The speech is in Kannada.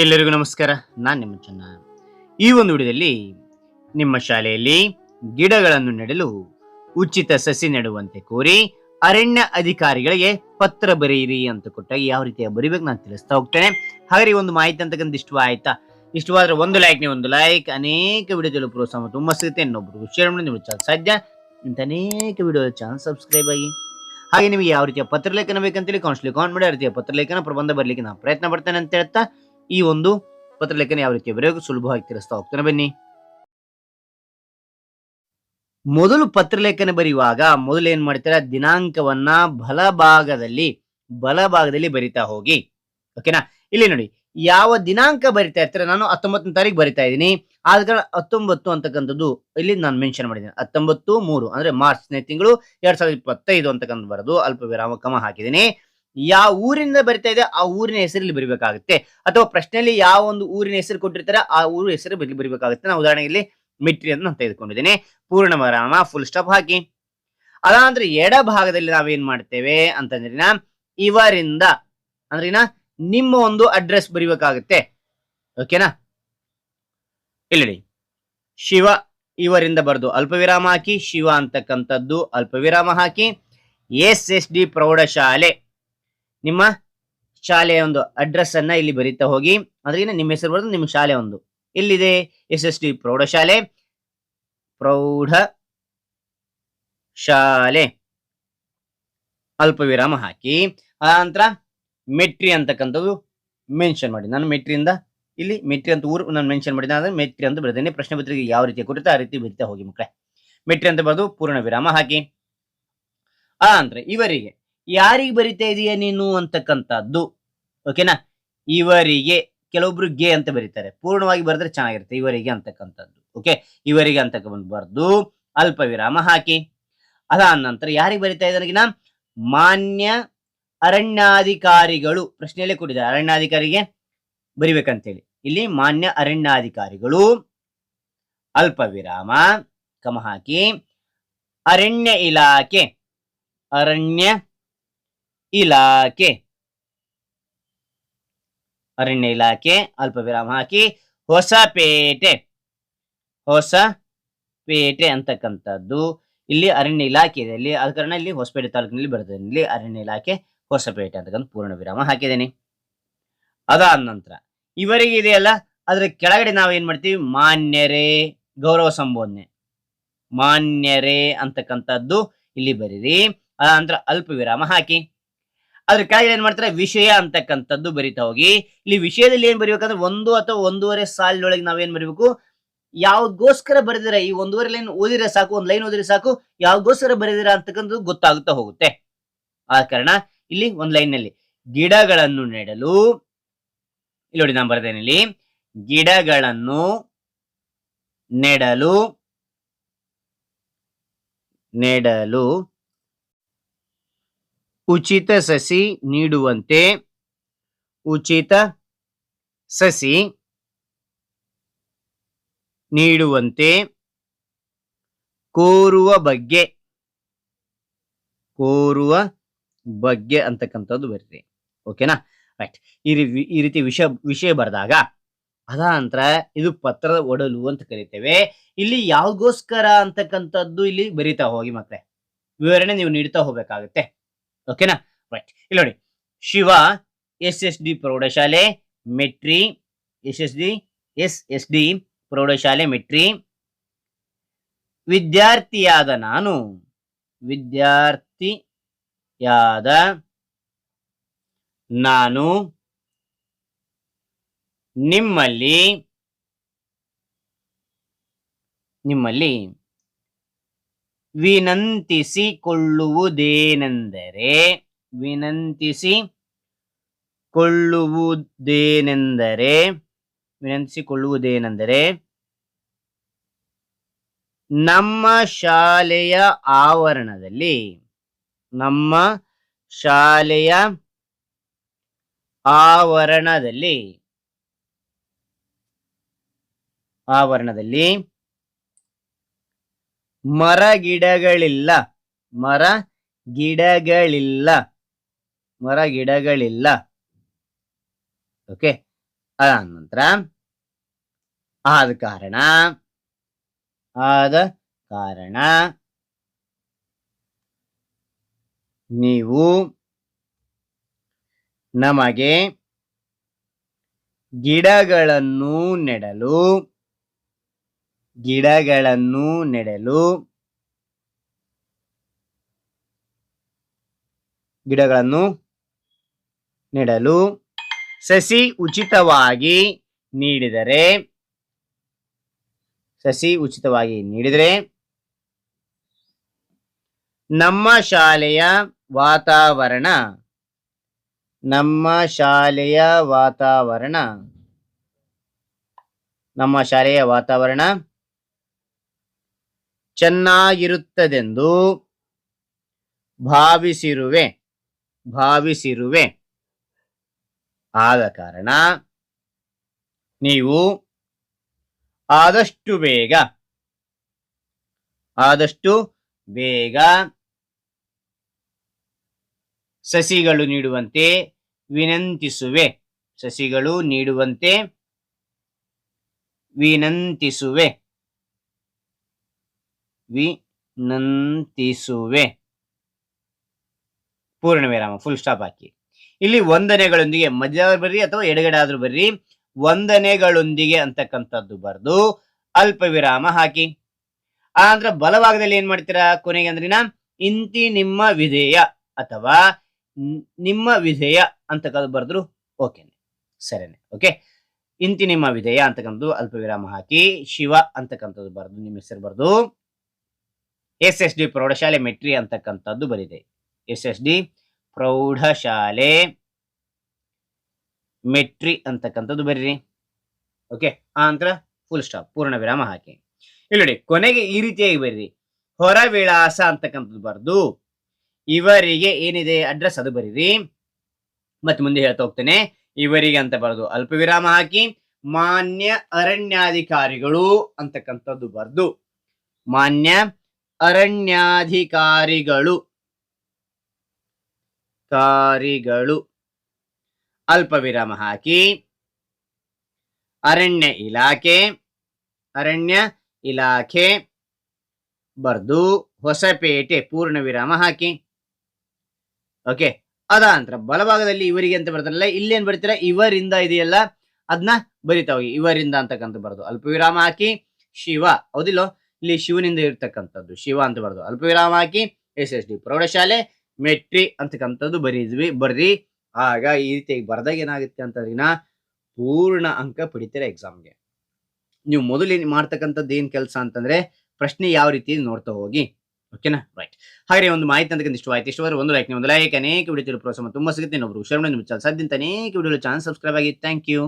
ಎಲ್ಲರಿಗೂ ನಮಸ್ಕಾರ. ನಾನು ನಿಮ್ಮ ಚೆನ್ನ. ಈ ಒಂದು ವಿಡಿಯೋದಲ್ಲಿ ನಿಮ್ಮ ಶಾಲೆಯಲ್ಲಿ ಗಿಡಗಳನ್ನು ನೆಡಲು ಉಚಿತ ಸಸಿ ನೆಡುವಂತೆ ಕೋರಿ ಅರಣ್ಯ ಅಧಿಕಾರಿಗಳಿಗೆ ಪತ್ರ ಬರೆಯಿರಿ ಅಂತ ಕೊಟ್ಟಾಗ ಯಾವ ರೀತಿಯ ಬರಿಬೇಕು ನಾನು ತಿಳಿಸ್ತಾ ಹೋಗ್ತೇನೆ. ಹಾಗೆ ಒಂದು ಮಾಹಿತಿ ಅಂತಕ್ಕಂಥ ಇಷ್ಟ ಆಯ್ತಾ? ಇಷ್ಟವಾದ್ರೆ ಒಂದು ಲೈಕ್ ನೀವು ಒಂದು ಲೈಕ್ ಅನೇಕ ವಿಡಿಯೋದಲ್ಲಿ ಪ್ರೋತ್ಸಾಹ ತುಂಬ ಸಿಗುತ್ತೆ. ಇನ್ನೊಬ್ರು ಶೇರ್ ಮಾಡಿ ನೀವು ಸಾಧ್ಯ. ಇಂಥ ಅನೇಕ ವಿಡಿಯೋ ಚಾನಲ್ ಸಬ್ಸ್ಕ್ರೈಬ್ ಆಗಿ. ಹಾಗೆ ನಿಮಗೆ ಯಾವ ರೀತಿಯ ಪತ್ರಲೇಖನ ಬೇಕಂತೇಳಿ ಕೌನ್ಸಿಲಿಂಗ್ ಕಾನ್ ಮಾಡಿ, ಆ ರೀತಿಯ ಪತ್ರಲೇಖನ ಪ್ರಬಂಧ ಬರಲಿಕ್ಕೆ ನಾನು ಪ್ರಯತ್ನ ಪಡ್ತೇನೆ ಅಂತ ಹೇಳ್ತಾ ಈ ಒಂದು ಪತ್ರಲೇಖನ ಯಾವ ರೀತಿ ಬರೆಯೋಕೆ ಸುಲಭವಾಗಿ ತಿಳಿಸ್ತಾ ಹೋಗ್ತಾನೆ ಬನ್ನಿ. ಮೊದಲು ಪತ್ರಲೇಖನ ಬರೆಯುವಾಗ ಮೊದಲು ಏನ್ ಮಾಡ್ತಾರೆ? ದಿನಾಂಕವನ್ನ ಬಲಭಾಗದಲ್ಲಿ ಬಲಭಾಗದಲ್ಲಿ ಬರಿತಾ ಹೋಗಿ. ಓಕೆನಾ? ಇಲ್ಲಿ ನೋಡಿ, ಯಾವ ದಿನಾಂಕ ಬರಿತಾ ಇರ್ತಾರೆ? ನಾನು ಹತ್ತೊಂಬತ್ತನೇ ತಾರೀಕು ಬರಿತಾ ಇದ್ದೀನಿ. ಆದ ಕಾರಣ ಹತ್ತೊಂಬತ್ತು ಅಂತಕ್ಕಂಥದ್ದು ಇಲ್ಲಿ ನಾನು ಮೆನ್ಷನ್ ಮಾಡಿದ್ದೀನಿ. ಹತ್ತೊಂಬತ್ತು ಮೂರು, ಅಂದ್ರೆ ಮಾರ್ಚ್ನೇ ತಿಂಗಳು ಎರಡ್ ಸಾವಿರದ ಇಪ್ಪತ್ತೈದು ಅಂತಕ್ಕಂಥ ಬರೆದು ಅಲ್ಪ ವಿರಾಮ ಕಮ ಹಾಕಿದ್ದೀನಿ. ಯಾವ ಊರಿಂದ ಬರಿತಾ ಇದೆ, ಆ ಊರಿನ ಹೆಸರಲ್ಲಿ ಬರಿಬೇಕಾಗುತ್ತೆ. ಅಥವಾ ಪ್ರಶ್ನೆಯಲ್ಲಿ ಯಾವ ಒಂದು ಊರಿನ ಹೆಸರು ಕೊಟ್ಟಿರ್ತಾರೆ, ಆ ಊರು ಹೆಸರು ಬರಿ ಬರಿಬೇಕಾಗುತ್ತೆ. ನಾವು ಉದಾಹರಣೆ ಇಲ್ಲಿ ಮಿಟ್ರಿ ಅಂತ ನಾನು ತೆಗೆದುಕೊಂಡಿದ್ದೀನಿ. ಪೂರ್ಣ ವಿರಾಮ ಫುಲ್ ಸ್ಟಾಪ್ ಹಾಕಿ. ಅದಾದ್ರೆ ಎಡ ಭಾಗದಲ್ಲಿ ನಾವೇನ್ ಮಾಡ್ತೇವೆ ಅಂತಂದ್ರಿನ, ಇವರಿಂದ ಅಂದ್ರಿನ ನಿಮ್ಮ ಒಂದು ಅಡ್ರೆಸ್ ಬರಿಬೇಕಾಗುತ್ತೆ. ಓಕೆನಾ ಇಲ್ಲಿ ಶಿವ ಇವರಿಂದ ಬರೆದು ಅಲ್ಪ ವಿರಾಮ ಹಾಕಿ, ಶಿವ ಅಂತಕ್ಕಂಥದ್ದು ಅಲ್ಪ ವಿರಾಮ ಹಾಕಿ. ಎಸ್ ಎಸ್ ಡಿ ಪ್ರೌಢಶಾಲೆ. ನಿಮ್ಮ ಶಾಲೆಯ ಒಂದು ಅಡ್ರೆಸ್ ಅನ್ನ ಇಲ್ಲಿ ಬರೀತಾ ಹೋಗಿ. ಅದ್ರಿಂದ ನಿಮ್ಮ ಹೆಸರು ಬರೆದು ನಿಮ್ಮ ಶಾಲೆ ಒಂದು. ಎಲ್ಲಿದೆ? ಎಸ್ ಎಸ್ ಟಿ ಪ್ರೌಢಶಾಲೆ. ಪ್ರೌಢ ಶಾಲೆ ಅಲ್ಪ ವಿರಾಮ ಹಾಕಿ ನಂತರ ಮೆಟ್ರಿ ಅಂತಕ್ಕಂಥದ್ದು ಮೆನ್ಷನ್ ಮಾಡಿ. ನಾನು ಮೆಟ್ರಿಯಿಂದ ಇಲ್ಲಿ ಮೆಟ್ರಿ ಅಂತ ಊರು ನಾನು ಮೆನ್ಷನ್ ಮಾಡಿದ ಅಂದ್ರೆ ಮೆಟ್ರಿ ಅಂತ ಬರೆದೇನೆ ಪ್ರಶ್ನೆ ಪತ್ರಿಕೆ ಯಾವ ರೀತಿ ಕೊಡುತ್ತೆ ಆ ರೀತಿ ಬರಿತಾ ಹೋಗಿ ಮಕ್ಕಳೇ. ಮೆಟ್ರಿ ಅಂತ ಬರೆದು ಪೂರ್ಣ ವಿರಾಮ ಹಾಕಿ. ಆ ಅಂದ್ರೆ ಇವರಿಗೆ ಯಾರಿಗೆ ಬರಿತಾ ಇದೀಯ ನೀನು ಅಂತಕ್ಕಂಥದ್ದು? ಓಕೆನಾ ಇವರಿಗೆ, ಕೆಲವೊಬ್ರು ಗೆ ಅಂತ ಬರೀತಾರೆ. ಪೂರ್ಣವಾಗಿ ಬರೆದ್ರೆ ಚೆನ್ನಾಗಿರುತ್ತೆ. ಇವರಿಗೆ ಅಂತಕ್ಕಂಥದ್ದು. ಓಕೆ ಇವರಿಗೆ ಅಂತಕ್ಕಂಥ ಬರೆದು ಅಲ್ಪ ವಿರಾಮ ಹಾಕಿ. ಅದಾದ ನಂತರ ಯಾರಿಗೆ ಬರಿತಾ ಇದ್ದಾಗಿನ ಮಾನ್ಯ ಅರಣ್ಯಾಧಿಕಾರಿಗಳು. ಪ್ರಶ್ನೆಯಲ್ಲೇ ಕೊಟ್ಟಿದ್ದಾರೆ. ಅರಣ್ಯಾಧಿಕಾರಿಗೆ ಬರಿಬೇಕಂತೇಳಿ. ಇಲ್ಲಿ ಮಾನ್ಯ ಅರಣ್ಯಾಧಿಕಾರಿಗಳು. ಅಲ್ಪ ವಿರಾಮ. ಕಮ ಹಾಕಿ. ಅರಣ್ಯ ಇಲಾಖೆ. ಅರಣ್ಯ ಇಲಾಖೆ. ಅರಣ್ಯ ಇಲಾಖೆ ಅಲ್ಪ ವಿರಾಮ ಹಾಕಿ ಹೊಸಪೇಟೆ ಹೊಸ ಪೇಟೆ ಅಂತಕ್ಕಂಥದ್ದು. ಇಲ್ಲಿ ಅರಣ್ಯ ಇಲಾಖೆ ಇದೆ. ಇಲ್ಲಿ ಆದ ಕಾರಣ ಇಲ್ಲಿ ಹೊಸಪೇಟೆ ತಾಲೂಕಿನಲ್ಲಿ ಬರ್ತದೆ. ಇಲ್ಲಿ ಅರಣ್ಯ ಇಲಾಖೆ ಹೊಸಪೇಟೆ ಅಂತಕ್ಕಂಥ ಪೂರ್ಣ ವಿರಾಮ ಹಾಕಿದ್ದೇನೆ. ಅದಾದ ನಂತರ ಇವರಿಗೆ ಇದೆಯಲ್ಲ ಅದ್ರ ಕೆಳಗಡೆ ನಾವು ಏನ್ ಮಾಡ್ತೀವಿ? ಮಾನ್ಯರೇ, ಗೌರವ ಸಂಬೋಧನೆ. ಮಾನ್ಯರೇ ಅಂತಕ್ಕಂಥದ್ದು ಇಲ್ಲಿ ಬರೀರಿ. ಅದ ನಂತರ ಅಲ್ಪ ವಿರಾಮ ಹಾಕಿ. ಅದ್ರ ಕೆಳಗಡೆ ಏನ್ ಮಾಡ್ತಾರೆ? ವಿಷಯ ಅಂತಕ್ಕಂಥದ್ದು ಬರಿತಾ ಹೋಗಿ. ಇಲ್ಲಿ ವಿಷಯದಲ್ಲಿ ಏನ್ ಬರೀಬೇಕಂದ್ರೆ ಒಂದು ಅಥವಾ ಒಂದೂವರೆ ಸಾಲಿನೊಳಗೆ ನಾವೇನ್ ಬರೀಬೇಕು? ಯಾವ್ದೋಸ್ಕರ ಬರೆದಿರ ಈ ಒಂದೂವರೆ ಲೈನ್ ಓದಿದ್ರೆ ಸಾಕು, ಒಂದ್ ಲೈನ್ ಓದಿದ್ರೆ ಸಾಕು ಯಾವ್ದೋಸ್ಕರ ಬರೆದಿರ ಅಂತಕ್ಕಂಥದ್ದು ಗೊತ್ತಾಗುತ್ತಾ ಹೋಗುತ್ತೆ. ಆ ಕಾರಣ ಇಲ್ಲಿ ಒಂದ್ ಲೈನ್ನಲ್ಲಿ ಗಿಡಗಳನ್ನು ನೆಡಲು, ಇಲ್ಲಿ ನೋಡಿ ನಾನು ಬರೆದೇನೆ ಇಲ್ಲಿ, ಗಿಡಗಳನ್ನು ನೆಡಲು ನೆಡಲು ಉಚಿತ ಸಸಿ ನೀಡುವಂತೆ ಉಚಿತ ಸಸಿ ನೀಡುವಂತೆ ಕೋರುವ ಬಗ್ಗೆ ಕೋರುವ ಬಗ್ಗೆ ಅಂತಕ್ಕಂಥದ್ದು ಬರೀರಿ. ಓಕೆನಾ? ರೈಟ್ ಈ ರೀ- ಈ ರೀತಿ ವಿಷಯ ವಿಷಯ ಬರೆದಾಗ ಅದ ನಂತರ ಇದು ಪತ್ರದ ಒಡಲು ಅಂತ ಕರಿತೇವೆ. ಇಲ್ಲಿ ಯಾವ್ಗೋಸ್ಕರ ಅಂತಕ್ಕಂಥದ್ದು ಇಲ್ಲಿ ಬರಿತಾ ಹೋಗಿ ಮತ್ತೆ ವಿವರಣೆ ನೀವು ನೀಡ್ತಾ ಹೋಗ್ಬೇಕಾಗುತ್ತೆ. ಓಕೆನಾ ರೈಟ್ ಇಲ್ಲಿ ನೋಡಿ ಶಿವ ಎಸ್ ಎಸ್ ಡಿ ಪ್ರೌಢಶಾಲೆ ಮೆಟ್ರಿ S S D S S D ಪ್ರೌಢಶಾಲೆ ಮೆಟ್ರಿ ವಿದ್ಯಾರ್ಥಿಯಾದ ನಾನು. ವಿದ್ಯಾರ್ಥಿಯಾದ ನಾನು. ನಿಮ್ಮಲ್ಲಿ ನಿಮ್ಮಲ್ಲಿ. ವಿನಂತಿಸಿಕೊಳ್ಳುವುದೇನೆಂದರೆ ವಿನಂತಿಸಿಕೊಳ್ಳುವುದೇನೆಂದರೆ ವಿನಂತಿಸಿಕೊಳ್ಳುವುದೇನೆಂದರೆ ನಮ್ಮ ಶಾಲೆಯ ಆವರಣದಲ್ಲಿ ನಮ್ಮ ಶಾಲೆಯ ಆವರಣದಲ್ಲಿ ಆವರಣದಲ್ಲಿ ಮರ ಗಿಡಗಳಿಲ್ಲ ಮರ ಗಿಡಗಳಿಲ್ಲ ಮರ ಗಿಡಗಳಿಲ್ಲ ಓಕೆ ಅದಾದ ನಂತರ ಆದ ಕಾರಣ ಆದ ಕಾರಣ ನೀವು ನಮಗೆ ಗಿಡಗಳನ್ನು ನೆಡಲು ಗಿಡಗಳನ್ನು ನೆಡಲು ಗಿಡಗಳನ್ನು ನೆಡಲು ಸಸಿ ಉಚಿತವಾಗಿ ನೀಡಿದರೆ, ಸಸಿ ಉಚಿತವಾಗಿ ನೀಡಿದರೆ ನಮ್ಮ ಶಾಲೆಯ ವಾತಾವರಣ, ನಮ್ಮ ಶಾಲೆಯ ವಾತಾವರಣ, ನಮ್ಮ ಶಾಲೆಯ ವಾತಾವರಣ ಚೆನ್ನಾಗಿರುತ್ತದೆಂದು ಭಾವಿಸಿರುವೆ ಭಾವಿಸಿರುವೆ. ಆದ ಕಾರಣ ನೀವು ಆದಷ್ಟು ಬೇಗ ಆದಷ್ಟು ಬೇಗ ಸಸಿಗಳು ನೀಡುವಂತೆ ವಿನಂತಿಸುವೆ, ಸಸಿಗಳು ನೀಡುವಂತೆ ವಿನಂತಿಸುವೆ. ವಿನಂತಿಸುವೆ. ಪೂರ್ಣ ವಿರಾಮ ಫುಲ್ ಸ್ಟಾಪ್ ಹಾಕಿ. ಇಲ್ಲಿ ವಂದನೆಗಳೊಂದಿಗೆ ಮಧ್ಯ ಬರ್ರಿ ಅಥವಾ ಎಡಗಡೆ ಆದ್ರೂ ಬರ್ರಿ, ವಂದನೆಗಳೊಂದಿಗೆ ಅಂತಕ್ಕಂಥದ್ದು ಬರೆದು ಅಲ್ಪ ವಿರಾಮ ಹಾಕಿ. ಆ ನಂತರ ಬಲಭಾಗದಲ್ಲಿ ಏನ್ ಮಾಡ್ತೀರಾ, ಕೊನೆಗೆ ಅಂದ್ರಿನ ಇಂತಿ ನಿಮ್ಮ ವಿಧೇಯ ಅಥವಾ ನಿಮ್ಮ ವಿಧೇಯ ಅಂತಕ್ಕಂಥ ಬರೆದ್ರು ಓಕೆನೆ ಸರಿನೆ ಓಕೆ ಇಂತಿ ನಿಮ್ಮ ವಿಧೇಯ ಅಂತಕ್ಕಂಥದ್ದು ಅಲ್ಪ ವಿರಾಮ ಹಾಕಿ, ಶಿವ ಅಂತಕ್ಕಂಥದ್ದು ಬರೆದು, ನಿಮ್ಮ ಹೆಸರು ಬರೆದು ಎಸ್ ಎಸ್ ಡಿ ಪ್ರೌಢಶಾಲೆ ಮೆಟ್ರಿ ಅಂತಕ್ಕಂಥದ್ದು ಬರಿದೆ. ಎಸ್ ಎಸ್ ಡಿ ಪ್ರೌಢಶಾಲೆ ಮೆಟ್ರಿ ಅಂತಕ್ಕಂಥದ್ದು ಬರೀರಿ. ಓಕೆ, ಆ ನಂತರ ಫುಲ್ ಸ್ಟಾಪ್ ಪೂರ್ಣ ವಿರಾಮ ಹಾಕಿ. ಇಲ್ಲಿ ಕೊನೆಗೆ ಈ ರೀತಿಯಾಗಿ ಬರೀರಿ. ಹೊರ ವಿಳಾಸ ಅಂತಕ್ಕಂಥದ್ದು ಬರೆದು, ಇವರಿಗೆ ಏನಿದೆ ಅಡ್ರೆಸ್ ಅದು ಬರೀರಿ. ಮತ್ತೆ ಮುಂದೆ ಹೇಳ್ತಾ ಹೋಗ್ತೇನೆ, ಇವರಿಗೆ ಅಂತ ಬರೆದು ಅಲ್ಪ ವಿರಾಮ ಹಾಕಿ, ಮಾನ್ಯ ಅರಣ್ಯಾಧಿಕಾರಿಗಳು ಅಂತಕ್ಕಂಥದ್ದು ಬರೆದು, ಮಾನ್ಯ ಅರಣ್ಯಾಧಿಕಾರಿಗಳು. ಕಾರಿಗಳು. ಅಲ್ಪ ವಿರಾಮ ಹಾಕಿ. ಅರಣ್ಯ ಇಲಾಖೆ. ಅರಣ್ಯ ಇಲಾಖೆ. ಬರ್ದು ಹೊಸಪೇಟೆ ಪೂರ್ಣ ವಿರಾಮ ಹಾಕಿ. ಓಕೆ, ಅದ ನಂತರ ಬಲಭಾಗದಲ್ಲಿ ಇವರಿಗೆ ಅಂತ ಬರ್ತಾರಲ್ಲ ಇಲ್ಲೇನ್ ಬರ್ತೀರಾ? ಇವರಿಂದ ಇದೆಯಲ್ಲ ಅದನ್ನ ಬರಿತಾ ಇವರಿಂದ ಅಂತಕ್ಕಂಥ ಬರ್ದು ಅಲ್ಪ ವಿರಾಮ ಹಾಕಿ. ಶಿವ, ಹೌದಿಲ್ಲೋ? ಇಲ್ಲಿ ಶಿವನಿಂದ ಇರ್ತಕ್ಕಂಥದ್ದು. ಶಿವ ಅಂತ ಬರ್ದು ಅಲ್ಪ ವಿರಾಮ ಹಾಕಿ, ಎಸ್ ಎಸ್ ಡಿ ಪ್ರೌಢಶಾಲೆ, ಮೆಟ್ರಿ ಅಂತಕ್ಕಂಥದ್ದು ಬರೀದ್ವಿ ಬರ್ರಿ ಆಗ ಈ ರೀತಿಯಾಗಿ ಬರ್ದಾಗ ಏನಾಗುತ್ತೆ ಅಂತಂದ್ರಿನ ಪೂರ್ಣ ಅಂಕ ಪಡಿತೀರ ಎಕ್ಸಾಮ್ಗೆ ನೀವು ಮೊದಲು ಏನ್ ಮಾಡ್ತಕ್ಕಂಥದ್ದು ಏನ್ ಕೆಲಸ ಅಂತಂದ್ರೆ ಪ್ರಶ್ನೆ ಯಾವ ರೀತಿ ನೋಡ್ತಾ ಹೋಗಿ. ಓಕೆನಾ ರೈಟ್ ಹಾಗೆ ಒಂದು ಮಾಹಿತಿ ಅಂತಕ್ಕಂಥ ಇಷ್ಟ ಆಯ್ತು. ಇಷ್ಟವಾದ್ರೆ ಒಂದು ಲೈಕ್ ಒಂದು ಲೈಕ್ ಅನೇಕ ವಿಡಿಯೋ ಪ್ರೋತ್ಸಾಹ ತುಂಬ ಸಿಗುತ್ತೆ. ಇನ್ನೊಬ್ರು ಶರಣ ನಿಮ್ಮ ಅನೇಕ ವಿಡಿಯೋ ಚಾನಲ್ ಸಬ್ಸ್ಕ್ರೈಬ್ ಆಗಿ. Thank you